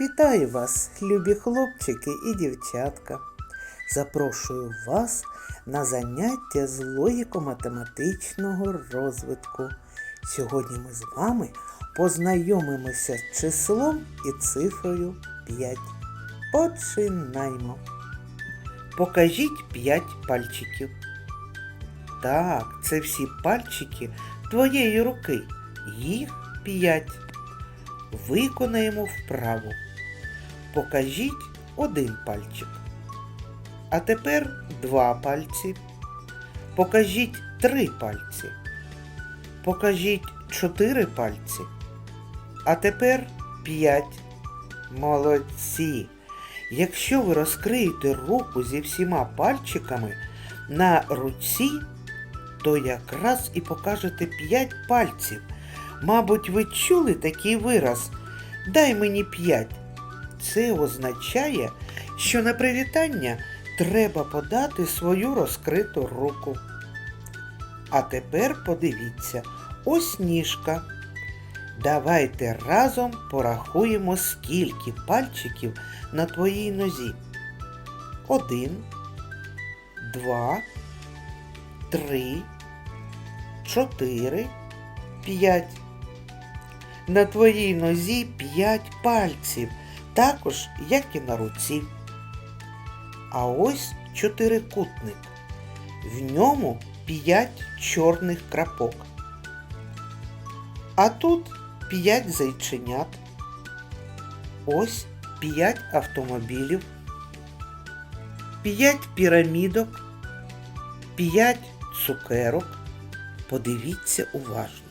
Вітаю вас, любі хлопчики і дівчатка. Запрошую вас на заняття з логіко-математичного розвитку. Сьогодні ми з вами познайомимося з числом і цифрою 5. Починаємо. Покажіть 5 пальчиків. Так, це всі пальчики твоєї руки. Їх 5. Виконаємо вправу. Покажіть один пальчик. А тепер два пальці. Покажіть три пальці. Покажіть чотири пальці. А тепер п'ять. Молодці. Якщо ви розкриєте руку зі всіма пальчиками на руці, то якраз і покажете п'ять пальців. Мабуть, ви чули такий вираз Дай мені п'ять. Це означає, що на привітання треба подати свою розкриту руку. А тепер подивіться, ось ніжка. Давайте разом порахуємо, скільки пальчиків на твоїй нозі. Один, два, три, чотири, п'ять. На твоїй нозі п'ять пальців, також як і на руці. А ось чотирикутник. В ньому п'ять чорних крапок. А тут п'ять зайченят. Ось п'ять автомобілів, п'ять пірамідок, п'ять цукерок. Подивіться уважно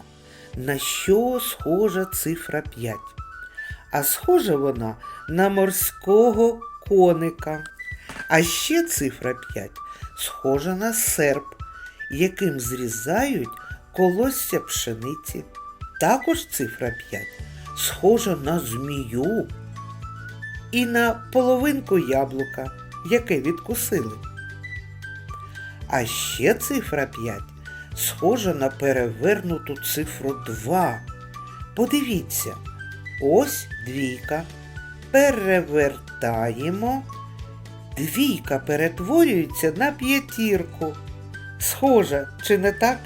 на що схожа цифра 5. А схожа вона на морського коника. А ще цифра 5 схожа на серп, яким зрізають колосся пшениці. Також цифра 5 схожа на змію і на половинку яблука, яке відкусили. А ще цифра 5 схожа на перевернуту цифру 2. Подивіться, ось двійка. Перевертаємо. Двійка перетворюється на п'ятірку. Схожа, чи не так?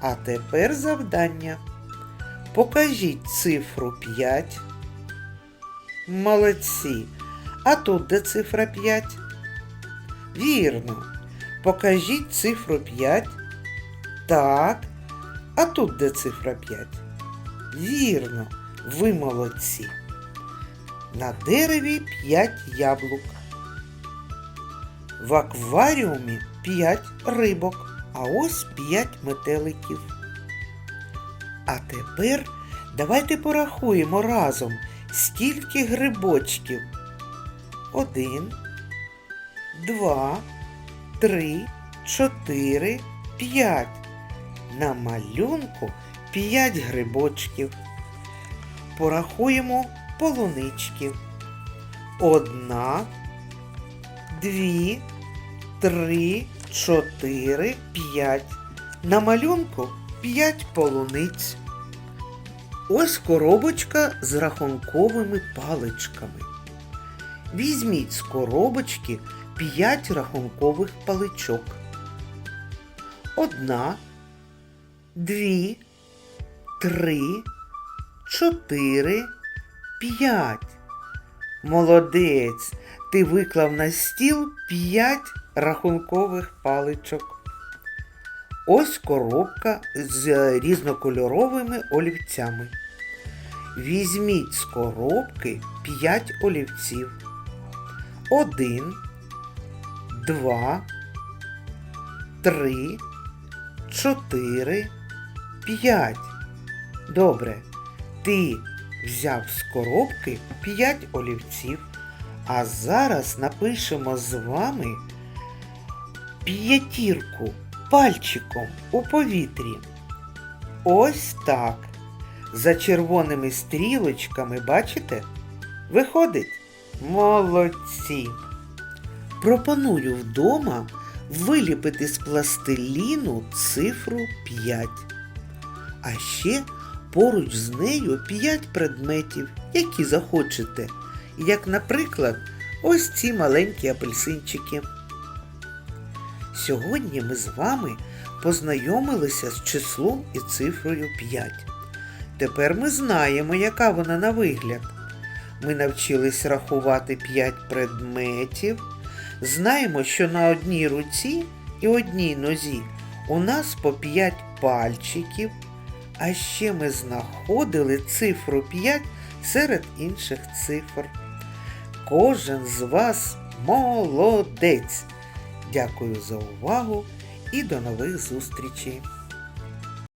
А тепер завдання. Покажіть цифру 5. Молодці. А тут де цифра 5? Вірно. Покажіть цифру 5. Так. А тут де цифра 5? Вірно, ви молодці. На дереві 5 яблук. В акваріумі 5 рибок, а ось 5 метеликів. А тепер давайте порахуємо разом, скільки грибочків. Один, два, три, чотири, п'ять. На малюнку п'ять грибочків. Порахуємо полунички. Одна, дві, три, чотири, п'ять. На малюнку п'ять полуниць. Ось коробочка з рахунковими паличками. Візьміть з коробочки 5 рахункових паличок. Одна, дві, три, чотири, п'ять. Молодець! Ти виклав на стіл 5 рахункових паличок. Ось коробка з різнокольоровими олівцями. Візьміть з коробки 5 олівців. Один, два, три, чотири, п'ять. Добре. Ти взяв з коробки п'ять олівців. А зараз напишемо з вами п'ятірку пальчиком у повітрі. Ось так. За червоними стрілочками, бачите? Виходить? Молодці! Пропоную вдома виліпити з пластиліну цифру 5. А ще Поруч з нею 5 предметів, які захочете. Як, наприклад, ось ці маленькі апельсинчики. Сьогодні ми з вами познайомилися з числом і цифрою 5. Тепер ми знаємо, яка вона на вигляд. Ми навчились рахувати 5 предметів. Знаємо, що на одній руці і одній нозі у нас по 5 пальчиків. А ще ми знаходили цифру 5 серед інших цифр. Кожен з вас молодець. Дякую за увагу і до нових зустрічей!